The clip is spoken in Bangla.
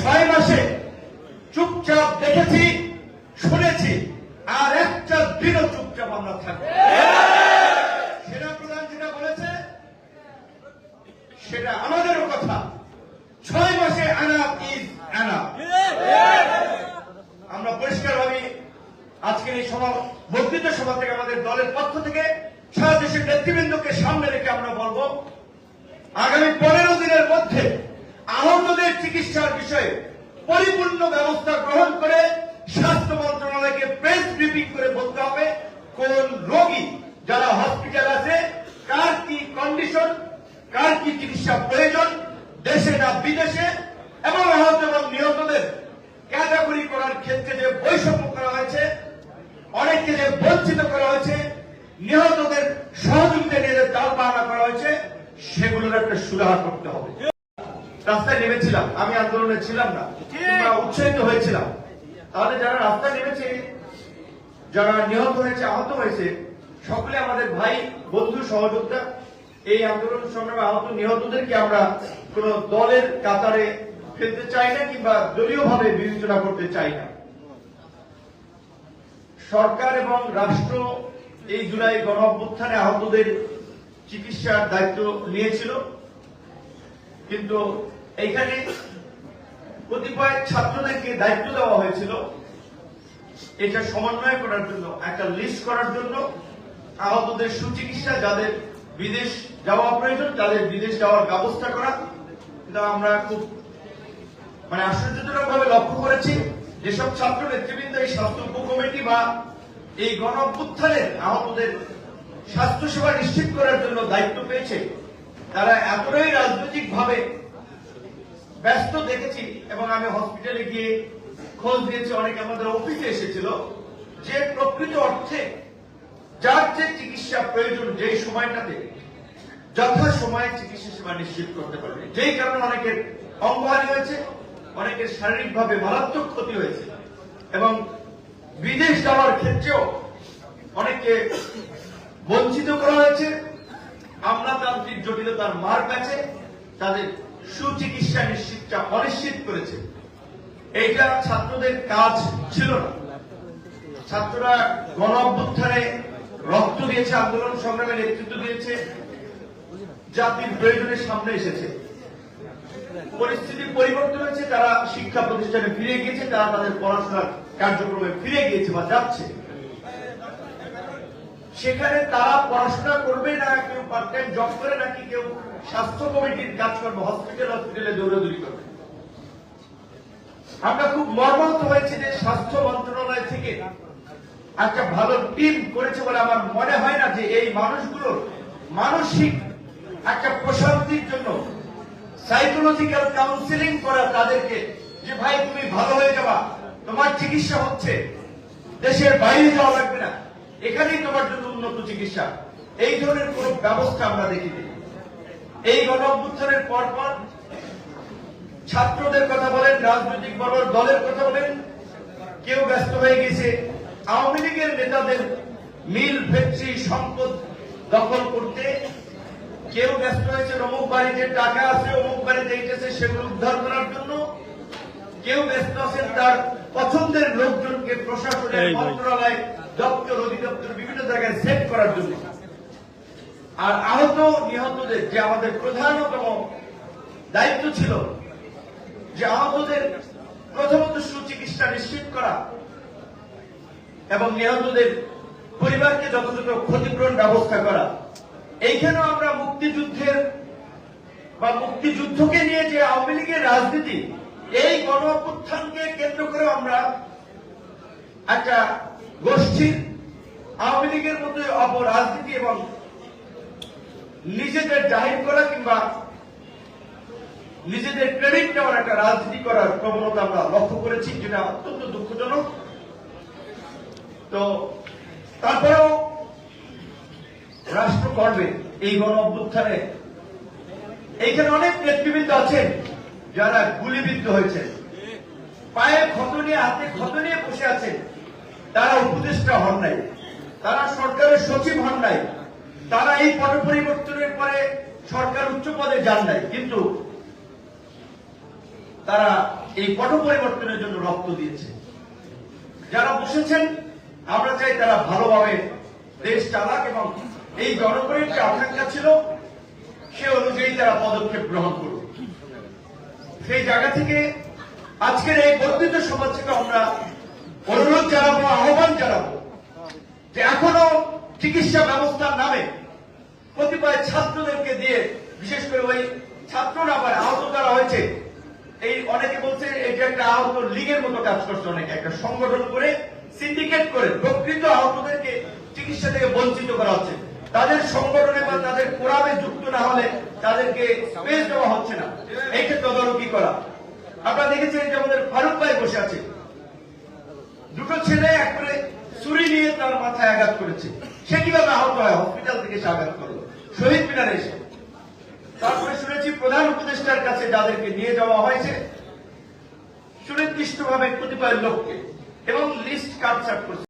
ছয় মাসে চুপচাপ দেখেছি, শুনেছি, আর একটা দিনও চুপচাপ আমরা থাকব সেনা প্রধান যেটা বলেছে, সেটা আমাদেরও কথা। ছয় মাসে আনা ইজ আনা আমরা পরিষ্কারভাবে আজকের এই সভা, বক্তৃতা সভা থেকে আমাদের দলের পক্ষ থেকে সারা দেশের নেতৃবৃন্দকে সামনে রেখে আমরা বলব, আগামী পনেরো দিনের মধ্যে আহতদের চিকিৎসার বিষয়ে পরিপূর্ণ ব্যবস্থা গ্রহণ করে স্বাস্থ্য মন্ত্রণালয়কে প্রেস ব্রিফিং করে বলতে হবে, কোন রোগী যারা হসপিটাল আছে, কার কি কন্ডিশন, কার কি চিকিৎসা প্রয়োজন, দেশে না বিদেশে, এবং আহত এবং নিহতদের ক্যাটাগরি করার ক্ষেত্রে যে বৈষম্য করা হয়েছে, অনেককে যে বঞ্চিত করা হয়েছে, নিহতদের সহযোগিতা নিয়ে যে তাল বাহানা করা হয়েছে, সেগুলোর একটা সুরাহা করতে হবে। রাস্তায় নেমেছিলাম। আমি আন্দোলনে ছিলাম না উৎসাহিত হয়েছিলাম। তাহলে যারা রাস্তায় নেমেছে, যারা নিহত হয়েছে, আহত হয়েছে, সকলে আমাদের ভাই, বন্ধু, সহযোদ্ধা, এই আন্দোলন সংগ্রামে আহত, নিহতদেরকে আমরা কোন দলের কাতারে ফেলতে চাই না কিংবা দলীয় ভাবে বিবেচনা করতে চাই না। সরকার এবং রাষ্ট্র এই জুলাই গণ অভ্যুত্থানে আহতদের চিকিৎসার দায়িত্ব নিয়েছিল। কিন্তু এইখানে কতিপয় ছাত্রদেরকে দায়িত্ব দেওয়া হয়েছিল। এটা সমন্বয় করার জন্য, একটা লিস্ট করার জন্য। আহতদের সুচিকিৎসা, যাদের বিদেশ যাওয়া প্রয়োজন, তাদের বিদেশ যাওয়ার ব্যবস্থা করা। কিন্তু আমরা খুব মানে আশ্চর্যজনক ভাবে লক্ষ্য করেছি। যেসব ছাত্র নেতৃবৃন্দ এই স্বাস্থ্য উপকমিটি বা এই গণ আহতদের স্বাস্থ্য সেবা নিশ্চিত করার জন্য দায়িত্ব পেয়েছে, তারা এতটাই রাজনৈতিক ভাবে ব্যস্ত দেখেছি এবং আমি হসপিটালে গিয়ে খোঁজ দিয়েছি অনেকে আমাদের অফিসে এসেছিল। যে প্রকৃত অর্থে যার যে চিকিৎসা প্রয়োজন যেই সময়টাতে যথা সময়ে চিকিৎসা সেবা নিশ্চিত করতে পারবে। যেই কারণে অনেকের অঙ্গহানি হয়েছে, অনেকের শারীরিকভাবে মারাত্মক ক্ষতি হয়েছে এবং বিদেশ যাওয়ার ক্ষেত্রেও অনেকে বঞ্চিত করা হয়েছে। আমলাতান্ত্রিক জটিলতার মার কাছে তাদের সুচিকিৎসা নিশ্চিতটা অনিশ্চিত করেছে। এইটা ছাত্রদের কাজ ছিল না। ছাত্ররা গণ অভ্যুত্থানে রক্ত দিয়েছে, আন্দোলন সংগ্রামে নেতৃত্ব দিয়েছে, জাতির প্রয়োজনের সামনে এসেছে। পরিস্থিতির পরিবর্তন হয়েছে, তারা শিক্ষা প্রতিষ্ঠানে ফিরে গিয়েছে, তারা তাদের পড়াশোনার কার্যক্রমে ফিরে গিয়েছে বা যাচ্ছে। সেখানে তারা পড়াশোনা করবে না, কেউ পার্ট টাইম জব করে নাকি কেউ স্বাস্থ্য কমিটির কাজ করবে হসপিটাল হসপিটালে দৌড়াদৌড়ি করবে। আমরা খুব মর্মাহত হয়েছে যে স্বাস্থ্য মন্ত্রণালয় থেকে একটা ভালো টিম করেছে বলে আমার মনে হয় না যে এই মানুষগুলোর মানসিক একটা প্রশান্তির জন্য সাইকোলজিক্যাল কাউন্সিলিং করা তাদেরকে যে, ভাই, তুমি ভালো হয়ে যাবা, তোমার চিকিৎসা হচ্ছে, দেশের বাইরে যাওয়া লাগবে না। এখানেই তোমার জন্য উন্নত চিকিৎসা। এই ধরনের কোন ব্যবস্থা আমরা দেখিনি। এই গণ অভ্যুত্থানের পর পর ছাত্রদের কথা বলেন রাজনৈতিক বড় দলের কথা বলেন কেউ ব্যস্ত হয়ে গেছে। আওয়ামী লীগের নেতাদের মিল ফ্যাক্টরি সম্পদ দখল করতে কেউ ব্যস্ত হয়েছে। অমুক বাড়িতে টাকা আছে অমুক বাড়িতে এইটাছে সেগুলো উদ্ধার করার জন্য কেউ ব্যস্ত আছেন। তার পছন্দের লোকজনকে প্রশাসনের মন্ত্রণালয় দপ্তর অধিদপ্তর বিভিন্ন জায়গায় সেট করার জন্য। আর আহত, নিহতদের যে আমাদের প্রধানতম দায়িত্ব ছিল, যে আহতদের প্রথমত সুচিকিৎসা নিশ্চিত করা এবং নিহতদের পরিবারকে যথাযথ ক্ষতিপূরণ ব্যবস্থা করা। এইখানেও আমরা মুক্তিযুদ্ধের বা মুক্তিযুদ্ধকে নিয়ে যে আওয়ামী লীগের রাজনীতি, এই গণ কেন্দ্র করে আমরা একটা গোষ্ঠীর আওয়ামী লীগের মধ্যে অপরাজনীতি এবং নিজেদের জাহির করা কিংবা নিজেদের ক্রেডিট নেওয়ার একটা রাজনীতি করার প্রবণতা আমরা লক্ষ্য করেছি, যেটা অত্যন্ত দুঃখজনক। তো তারপরেও রাষ্ট্র করবে এই গণ অভ্যুত্থানে এইখানে অনেক নেতৃবৃন্দ আছেন যারা গুলিবিদ্ধ হয়েছে পায়ে ক্ষত নিয়ে হাতে ক্ষত নিয়ে বসে আছেন। তারা উপদেষ্টা হন নাই, তারা সরকারের সচিব হন নাই, তারা এই পট পরিবর্তনের পরে সরকার উচ্চ পদে যান নাই, কিন্তু তারা এই পট পরিবর্তনের জন্য রক্ত দিয়েছে। যারা বসেছেন, আমরা চাই তারা ভালোভাবে দেশ চালাক এবং এই জনগণের যে আকাঙ্ক্ষা ছিল, সে অনুযায়ী তারা পদক্ষেপ গ্রহণ করুক। সেই জায়গা থেকে আজকের এই বর্ধিত সমাজ থেকে আমরা অনুরোধ জানাব যে এখনও চিকিৎসা ব্যবস্থার নামে কতিপয় ছাত্রদেরকে দিয়ে, বিশেষ করে ওই ছাত্ররা আবার আহত যারা হয়েছে, এই অনেকে বলছে এটা একটা আহত লীগের মতো কাজ করছে অনেকে, একটা সংগঠন করে সিন্ডিকেট করে প্রকৃত আহতদেরকে চিকিৎসা থেকে বঞ্চিত করা হচ্ছে। তাদের সংগঠনে বা তাদের কোরআনে যুক্ত না হলে তাদেরকে স্পেস দেওয়া হচ্ছে না। এই এইটা তদারকি করা? আপনারা দেখেছেন যে আমাদের ফারুক ভাই বসে আছে। দুটো ছেলে একবারে ছুরি নিয়ে তার মাথায় আঘাত করেছে। সে কীভাবে আহত হয়? হসপিটাল থেকে সে আঘাত করল। শহীদ মিনারে এসে। তারপরে শুনেছি প্রধান উপদেষ্টার কাছে যাদেরকে নিয়ে যাওয়া হয়েছে, সুনির্দিষ্টভাবে কতিপয় লোককে এবং লিস্ট কাটছাট করছে।